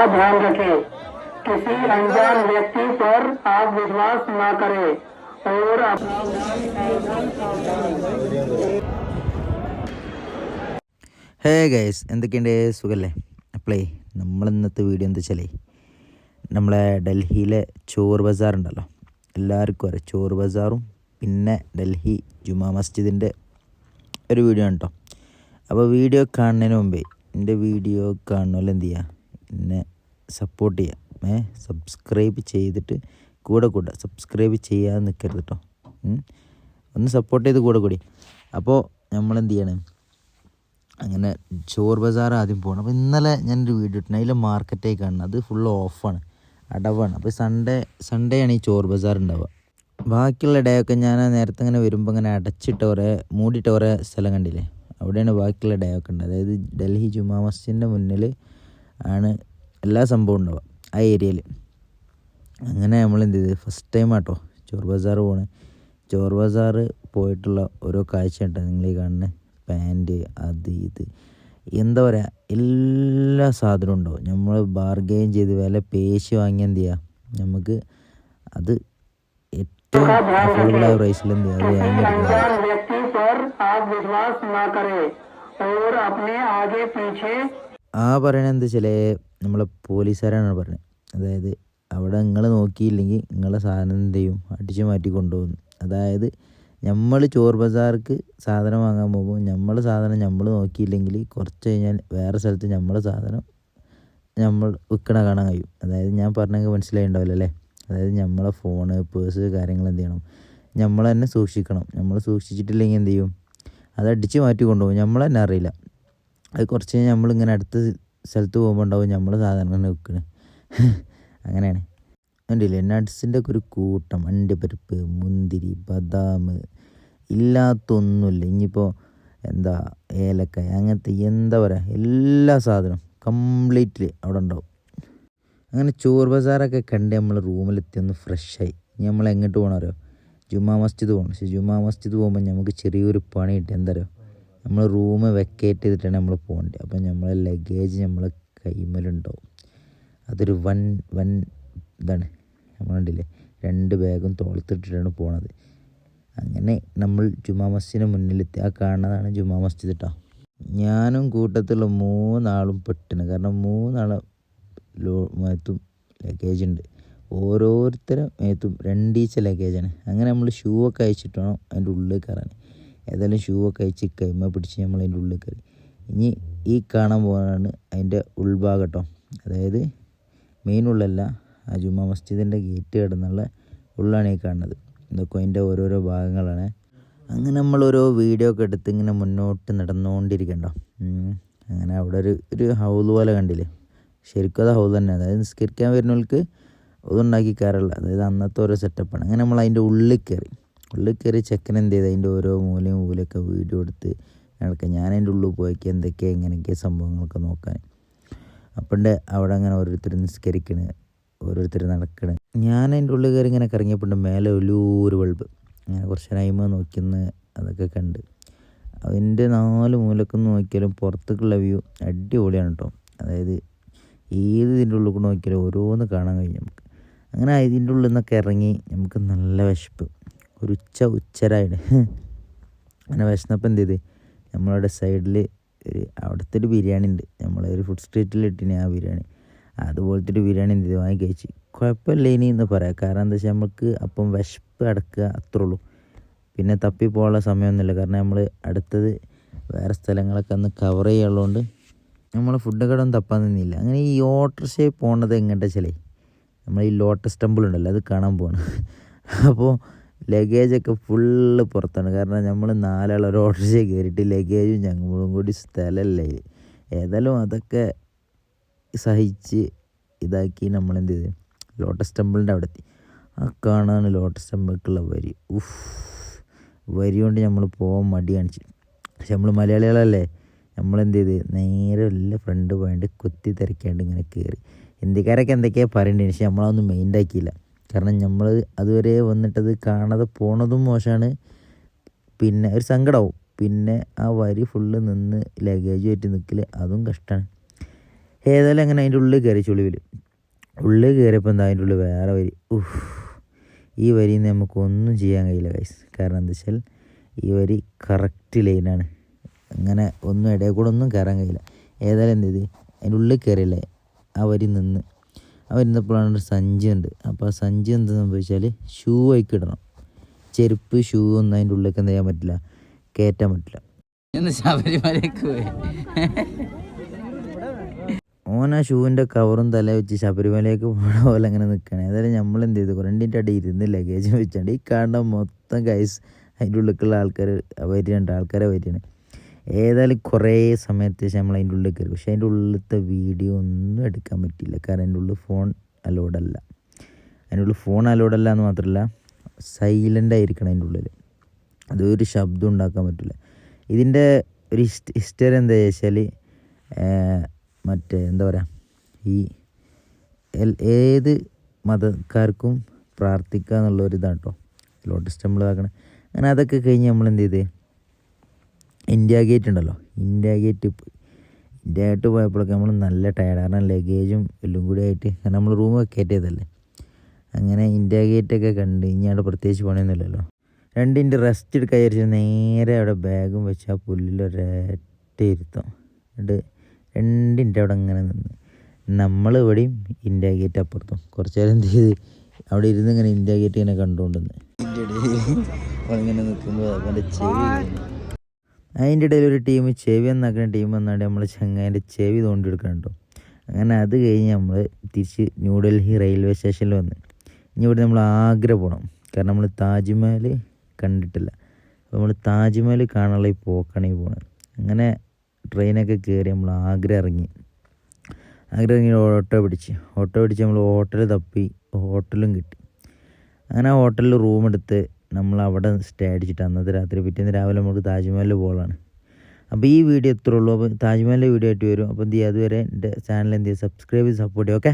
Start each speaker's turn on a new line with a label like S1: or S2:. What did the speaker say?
S1: का ध्यान रखें किसी अनजान व्यक्ति पर आप विश्वास न करें और अपना
S2: ഹേ ഗൈസ് എന്തൊക്കെയുണ്ട് സുഖല്ലേ അപ്പളേ നമ്മൾ ഇന്നത്തെ വീഡിയോ എന്താ വെച്ചാലേ നമ്മളെ ഡൽഹിയിലെ ചോർ ബസാർ ഉണ്ടല്ലോ എല്ലാവർക്കും അറിയാം ചോർ ബസാറും പിന്നെ ഡൽഹി ജുമാ മസ്ജിദിൻ്റെ ഒരു വീഡിയോ ആണ് കേട്ടോ അപ്പോൾ വീഡിയോ കാണുന്നതിന് മുമ്പേ എൻ്റെ വീഡിയോ കാണുന്നല്ലോ എന്ത് ചെയ്യുക എന്നെ സപ്പോർട്ട് ചെയ്യുക ഏ സബ്സ്ക്രൈബ് ചെയ്തിട്ട് കൂടെ കൂടെ സബ്സ്ക്രൈബ് ചെയ്യാതെ നിൽക്കരുത് കേട്ടോ ഒന്ന് സപ്പോർട്ട് ചെയ്ത് കൂടെ കൂടി. അപ്പോൾ നമ്മൾ എന്ത് ചെയ്യണം? അങ്ങനെ ചോർ ബസാർ ആദ്യം പോകണം അപ്പോൾ ഇന്നലെ ഞാനൊരു വീഡിയോ ഇട്ടു അതിൽ മാർക്കറ്റായി കാണണം അത് ഫുൾ ഓഫാണ് അടവാണ്. അപ്പോൾ സൺഡേ സൺഡേ ആണ് ഈ ചോർ ബസാർ ഉണ്ടാവുക ബാക്കിയുള്ള ഡേയൊക്കെ ഞാൻ നേരത്തെ ഇങ്ങനെ വരുമ്പോൾ ഇങ്ങനെ അടച്ചിട്ട കുറേ മൂടിയിട്ട കുറേ സ്ഥലം കണ്ടില്ലേ? അവിടെയാണ് ബാക്കിയുള്ള ഡേ ഒക്കെ ഉണ്ട് അതായത് ഡൽഹി ജുമാ മസ്ജിദിന്റെ മുന്നിൽ ആണ് എല്ലാ സംഭവവും ഉണ്ടാവുക ആ ഏരിയയിൽ അങ്ങനെ നമ്മൾ എന്ത് ചെയ്ത് ഫസ്റ്റ് ടൈം ആട്ടോ ചോർ ബസാർ പോണ് ചോർ ബസാർ പോയിട്ടുള്ള ഓരോ കാഴ്ച കേട്ടോ നിങ്ങൾ ഈ കാണുന്നത് പാൻറ് അത് ഇത് എന്താ പറയുക എല്ലാ സാധനവും ഉണ്ടാവും നമ്മൾ ബാർഗെയിൻ ചെയ്ത് വില പേശി വാങ്ങി എന്ത് ചെയ്യുക നമുക്ക് അത് ഏറ്റവും അഫോർഡബിളായ പ്രൈസിൽ എന്ത് ചെയ്യുക അത് വാങ്ങിയെടുക്കുക
S1: अनजान व्यक्ति पर आप विश्वास न करें और अपने आगे पीछे
S2: ആ പറയണത് എന്താ വെച്ചാൽ നമ്മളെ പോലീസുകാരാണ് പറയുന്നത് അതായത് അവിടെ നിങ്ങൾ നോക്കിയില്ലെങ്കിൽ നിങ്ങളെ സാധനം എന്ത് ചെയ്യും? അടിച്ചു മാറ്റി കൊണ്ടുപോകും. അതായത് നമ്മൾ ചോർ ബസാർക്ക് സാധനം വാങ്ങാൻ പോകുമ്പോൾ നമ്മൾ സാധനം നമ്മൾ നോക്കിയില്ലെങ്കിൽ കുറച്ച് കഴിഞ്ഞാൽ വേറെ സ്ഥലത്ത് നമ്മളെ സാധനം നമ്മൾ വിൽക്കണ കാണാൻ കഴിയും. അതായത് ഞാൻ പറഞ്ഞെങ്കിൽ മനസ്സിലായിണ്ടാവില്ല അല്ലേ? അതായത് നമ്മളെ ഫോണ് പേഴ്സ് കാര്യങ്ങൾ എന്ത് ചെയ്യണം? നമ്മൾ തന്നെ സൂക്ഷിക്കണം. നമ്മൾ സൂക്ഷിച്ചിട്ടില്ലെങ്കിൽ എന്ത് ചെയ്യും? അത് അടിച്ച് മാറ്റി കൊണ്ടുപോകും. നമ്മൾ തന്നെ അറിയില്ല. അത് കുറച്ച് നമ്മളിങ്ങനെ അടുത്ത സ്ഥലത്ത് പോകുമ്പോൾ ഉണ്ടാവും നമ്മൾ സാധാരണ തന്നെ വെക്കണ് അങ്ങനെയാണ്. ഉണ്ടല്ലേ നട്ട്സിന്റെ ഒക്കെ ഒരു കൂട്ടം. അണ്ടിപ്പരിപ്പ് മുന്തിരി ബദാം ഇല്ലാത്തൊന്നുമില്ല. ഇനിയിപ്പോൾ എന്താ? ഏലക്കായ അങ്ങനത്തെ എന്താ പറയുക എല്ലാ സാധനവും കംപ്ലീറ്റ്ലി അവിടെ ഉണ്ടാവും. അങ്ങനെ ചോർ ബസാറൊക്കെ കണ്ട് നമ്മൾ റൂമിലെത്തി ഒന്ന് ഫ്രഷായി. ഇനി നമ്മൾ എങ്ങോട്ട് പോകണം ജുമാ മസ്ജിദ് പോകണം പക്ഷേ ജുമാ മസ്ജിദ് പോകുമ്പോൾ നമുക്ക് ചെറിയൊരു പണി കിട്ടി. എന്താ അറിയോ നമ്മൾ റൂം വെക്കേറ്റ് ചെയ്തിട്ടാണ് നമ്മൾ പോകേണ്ടത് അപ്പം നമ്മളെ ലഗേജ് നമ്മളെ കൈമലുണ്ടാവും. അതൊരു വൺ വൺ ഇതാണ്. നമ്മളുണ്ടല്ലേ രണ്ട് ബാഗും തോളത്തിട്ടിട്ടാണ് പോണത്. അങ്ങനെ നമ്മൾ ജുമാ മസ്ജിദിന് മുന്നിലെത്തി. ആ കാണുന്നതാണ് ജുമാ മസ്ജിദ് കേട്ടോ ഞാനും കൂട്ടത്തിലുള്ള മൂന്നാളും പെട്ടെന്ന് കാരണം മൂന്നാളെ ലോ മേത്തും ലഗേജ് ഉണ്ട്. ഓരോരുത്തരും മേത്തും രണ്ടീച്ച ലഗേജാണ് അങ്ങനെ നമ്മൾ ഷൂ ഒക്കെ അയച്ചിട്ട് വേണം അതിന്റെ ഉള്ളിൽ കയറാൻ. ഏതായാലും ഷൂ ഒക്കെ അയച്ച് കൈമ പിടിച്ച് നമ്മൾ അതിന്റെ ഉള്ളിൽ കയറി. ഇനി ഈ കാണാൻ പോകാനാണ് അതിന്റെ ഉൾഭാഗട്ടോ അതായത് മെയിൻ ഉള്ളല്ല ആ ജുമാ മസ്ജിദിന്റെ ഗേറ്റ് കിടന്നുള്ള ഉള്ളാണ് ഈ കാണുന്നത്. ഇതൊക്കെ അതിന്റെ ഓരോരോ ഭാഗങ്ങളാണ്. അങ്ങനെ നമ്മൾ ഓരോ വീഡിയോ ഒക്കെ എടുത്ത് ഇങ്ങനെ മുന്നോട്ട് നടന്നുകൊണ്ടിരിക്കണ്ടോ. അങ്ങനെ അവിടെ ഒരു ഒരു ഹൗസ് പോലെ കണ്ടില്ലേ? ശരിക്കും അത് ഹൗസ് തന്നെ. അതായത് നിസ്കരിക്കാൻ വരുന്നവർക്ക് അതുണ്ടാക്കി കയറില്ല. അതായത് അന്നത്തെ ഓരോ സെറ്റപ്പാണ് അങ്ങനെ നമ്മൾ അതിന്റെ ഉള്ളിൽ കയറി. ഉള്ളിൽ കയറി ചെക്കൻ എന്ത് ചെയ്ത്? അതിന്റെ ഓരോ മൂലയും മൂലയൊക്കെ വീഡിയോ എടുത്ത് നടക്കുക. ഞാൻ അതിന്റെ ഉള്ളിൽ പോയൊക്കെ എന്തൊക്കെയാണ് എങ്ങനെയൊക്കെ സംഭവങ്ങളൊക്കെ നോക്കാൻ. അപ്പണ്ട് അവിടെ അങ്ങനെ ഓരോരുത്തർ നിസ്കരിക്കണ് ഓരോരുത്തർ നടക്കണ്. ഞാൻ അതിന്റെ ഉള്ളിൽ കയറി ഇങ്ങനെ കറങ്ങിയപ്പോണ്ട് മേലെ വലിയൊരു ബൾബ്. അങ്ങനെ കുറച്ച് ടൈമ് നോക്കുന്ന അതൊക്കെ കണ്ട്. അതിന്റെ നാല് മൂലക്ക് നോക്കിയാലും പുറത്തേക്കുള്ള വ്യൂ അടിപൊളിയാണ് കേട്ടോ അതായത് ഏത് ഇതിന്റെ ഉള്ളിൽ കൂടെ നോക്കിയാലും ഓരോന്ന് കാണാൻ കഴിയും നമുക്ക്. അങ്ങനെ ഇതിന്റെ ഉള്ളിൽ നിന്നൊക്കെ ഇറങ്ങി നമുക്ക് നല്ല വിശപ്പ്. ഒരു ഉച്ച ഉച്ചരായിട്ട് അങ്ങനെ വിശന്നപ്പോൾ എന്ത് ചെയ്ത് നമ്മളവിടെ സൈഡിൽ ഒരു അവിടുത്തെ ഒരു ബിരിയാണി ഉണ്ട് നമ്മളെ ഒരു ഫുഡ് സ്ട്രീറ്റിൽ ഇട്ടിന് ആ ബിരിയാണി. അതുപോലത്തെ ഒരു ബിരിയാണി എന്ത് ചെയ്തു വാങ്ങി കഴിച്ച്. കുഴപ്പമില്ല ഇനി എന്ന് പറയാം. കാരണം എന്താ വെച്ചാൽ നമുക്ക് അപ്പം വിശപ്പ് അടക്കുക അത്രേ ഉള്ളൂ പിന്നെ തപ്പി പോകാനുള്ള സമയമൊന്നുമില്ല. കാരണം നമ്മൾ അടുത്തത് വേറെ സ്ഥലങ്ങളൊക്കെ ഒന്ന് കവർ ചെയ്യാനുള്ളതുകൊണ്ട് നമ്മൾ ഫുഡ് കട തപ്പാൻ നിന്നില്ല. അങ്ങനെ ഈ ഓട്ടർഷേ പോണത് എങ്ങോട്ടാ വെച്ചാലേ നമ്മൾ ഈ ലോട്ടസ് ടെമ്പിൾ ഉണ്ടല്ലോ അത് കാണാൻ പോകണം അപ്പോൾ ലഗേജൊക്കെ ഫുള്ള് പുറത്താണ്. കാരണം നമ്മൾ നാലാൾ ഒരു ഓട്ടോറിക്ഷയിൽ കയറിയിട്ട് ലഗേജും ഞങ്ങളും കൂടി സ്ഥലമല്ലേ ഏതായാലും അതൊക്കെ സഹിച്ച് ഇതാക്കി നമ്മൾ എന്ത് ചെയ്ത്? ലോട്ടസ് ടെമ്പിളിന്റെ അവിടെ എത്തി. ആ കാണാൻ ലോട്ടസ് ടെമ്പിൾക്കുള്ള വരി. ഉഫ്. വരി കൊണ്ട് നമ്മൾ പോകാൻ മടി കാണിച്ച്. പക്ഷെ നമ്മൾ മലയാളികളല്ലേ? നമ്മളെന്ത് ചെയ്ത്? നേരെ എല്ലാ ഫ്രണ്ട് പോയിട്ട് കുത്തി തിരക്കാണ്ട് ഇങ്ങനെ കയറി ഹിന്ദിക്കാരൊക്കെ എന്തൊക്കെയാണ് പറയേണ്ടത് പക്ഷെ നമ്മളതൊന്നും മൈൻഡ് ആക്കിയില്ല. കാരണം നമ്മൾ അതുവരെ വന്നിട്ടത് കാണാതെ പോണതും മോശമാണ്. പിന്നെ ഒരു സങ്കടമാവും പിന്നെ ആ വരി ഫുള്ള് നിന്ന് ലഗേജ് ആയിട്ട് നിൽക്കൽ അതും കഷ്ടമാണ് ഏതായാലും അങ്ങനെ അതിന്റെ ഉള്ളിൽ കയറി ചുളിവിൽ ഉള്ളിൽ കയറിയപ്പോൾ എന്താ അതിന്റെ ഉള്ളിൽ വേറെ വരി? ഉഫ്. ഈ വരിയിൽ നിന്ന് നമുക്കൊന്നും ചെയ്യാൻ കഴിയില്ല ഗൈസ് കാരണം എന്താ വെച്ചാൽ ഈ വരി കറക്റ്റ് ലൈനാണ് അങ്ങനെ ഒന്നും ഇടയിൽ കൂടെ ഒന്നും കയറാൻ കഴിയില്ല. ഏതായാലും എന്ത് ചെയ്ത്? അതിന്റെ ഉള്ളിൽ കയറിയില്ലേ ആ വരി നിന്ന് വരുന്നപ്പോഴാണ് ഒരു സഞ്ചി ഉണ്ട്. അപ്പോൾ ആ സഞ്ചി എന്താ സംഭവിച്ചാൽ ഷൂ ആയിക്ക് ഇടണം. ചെരുപ്പ് ഷൂ ഒന്നും അതിന്റെ ഉള്ളിലേക്ക് എന്ത് ചെയ്യാൻ പറ്റില്ല. കയറ്റാൻ പറ്റില്ല.
S3: പോയി.
S2: ഓൻ ആ ഷൂവിന്റെ കവറും തല വെച്ച് ശബരിമലയിലേക്ക് പോണ പോലെ അങ്ങനെ നിൽക്കണേ ഏതായാലും നമ്മൾ എന്ത് ചെയ്തു? കുറേ അടി ഇരുന്ന് ലഗേജ് വെച്ചാണ്ട് ഈ കാണുന്ന മൊത്തം കൈസ് അതിന്റെ ഉള്ളിലേക്കുള്ള ആൾക്കാർ വരികയുണ്ട് ആൾക്കാരെ വരികയാണ്. ഏതായാലും കുറേ സമയത്ത് ശേഷം നമ്മൾ അതിന്റെ ഉള്ളിൽ കയറി. പക്ഷേ അതിന്റെ ഉള്ളിലത്തെ വീഡിയോ ഒന്നും എടുക്കാൻ പറ്റില്ല കാരണം അതിന്റെ ഉള്ളിൽ ഫോൺ അലോഡല്ല അതിന്റെ ഉള്ളിൽ ഫോൺ അലോഡല്ല എന്ന് മാത്രമല്ല സൈലന്റ് ആയിരിക്കണം അതിന്റെ ഉള്ളിൽ അതൊരു ശബ്ദം ഉണ്ടാക്കാൻ പറ്റില്ല. ഇതിന്റെ ഒരു ഹിസ്റ്റ് ഹിസ്റ്ററി എന്താ വെച്ചാൽ മറ്റേ എന്താ പറയുക ഈ ഏത് മതക്കാർക്കും പ്രാർത്ഥിക്കുക എന്നുള്ള ഒരു ഇതാണ് കേട്ടോ ലോട്ടസ് ടെമ്പിൾ ആക്കണേ. അങ്ങനെ അതൊക്കെ കഴിഞ്ഞ് നമ്മൾ എന്ത് ചെയ്ത് ഇന്ത്യ ഗേറ്റ് ഉണ്ടല്ലോ. ഇന്ത്യ ഗേറ്റ് ഇന്ത്യ ഗേറ്റ് പോയപ്പോഴൊക്കെ നമ്മൾ നല്ല ടയർഡ് കാരണം ലഗേജും എല്ലാം കൂടി ആയിട്ട് കാരണം നമ്മൾ റൂം കയറ്റിയതല്ലേ അങ്ങനെ ഇന്ത്യ ഗേറ്റൊക്കെ കണ്ട് ഇനി അവിടെ പ്രത്യേകിച്ച് പണിയൊന്നുമില്ലല്ലോ. രണ്ടിന്റെ റെസ്റ്റ് എടുക്കാൻ വിചാരിച്ചു നേരെ അവിടെ ബാഗും വെച്ച് ആ പുല്ലിൽ ഒരൊറ്റ ഇരുത്തം. എന്നിട്ട് രണ്ടിന്റെ അവിടെ അങ്ങനെ നിന്ന്. നമ്മൾ ഇവിടെയും ഇന്ത്യ ഗേറ്റ് അപ്പുറത്തും. കുറച്ച് നേരം എന്ത് ചെയ്ത് അവിടെ ഇരുന്ന് ഇങ്ങനെ ഇന്ത്യ ഗേറ്റ് ഇങ്ങനെ കണ്ടുകൊണ്ടിരുന്നു ഇങ്ങനെ നിൽക്കുമ്പോൾ അവന്റെ ചെവി അതിന്റെ ഇടയിൽ ഒരു ടീം ചെവി എന്നാക്കുന്ന ടീം വന്നാണ്ട് നമ്മൾ ചങ്ങാന്റെ ചെവി തോണ്ടി കേട്ടോ അങ്ങനെ അത് കഴിഞ്ഞ് നമ്മൾ തിരിച്ച് ന്യൂഡൽഹി റെയിൽവേ സ്റ്റേഷനിൽ വന്ന്. ഇനി ഇവിടെ നമ്മൾ ആഗ്ര പോകണം കാരണം നമ്മൾ താജ്മഹൽ കണ്ടിട്ടില്ല. അപ്പോൾ നമ്മൾ താജ്മഹൽ കാണാനുള്ള ഈ പോക്കാണ് ഈ അങ്ങനെ ട്രെയിനൊക്കെ കയറി നമ്മൾ ആഗ്ര ഇറങ്ങി. ആഗ്ര ഇറങ്ങി ഓട്ടോ പിടിച്ച്. ഓട്ടോ പിടിച്ച് നമ്മൾ ഹോട്ടൽ തപ്പി. ഹോട്ടലും കിട്ടി. അങ്ങനെ ആ ഹോട്ടലിൽ റൂം എടുത്ത് നമ്മൾ അവിടെ സ്റ്റേ അടിച്ചിട്ട് അന്നത്തെ രാത്രി പിറ്റേന്ന് രാവിലെ നമുക്ക് താജ്മഹലിൽ പോകാനാണ്. അപ്പോൾ ഈ വീഡിയോ എത്ര ഉള്ളൂ. അപ്പോൾ താജ്മഹലിന്റെ വീഡിയോ ആയിട്ട് വരും. അപ്പോൾ എന്ത് ചെയ്യുക? അതുവരെ എന്റെ ചാനൽ എന്ത് ചെയ്യുക? സബ്സ്ക്രൈബ് ചെയ്ത് സപ്പോർട്ട് ചെയ്യുക ഓക്കെ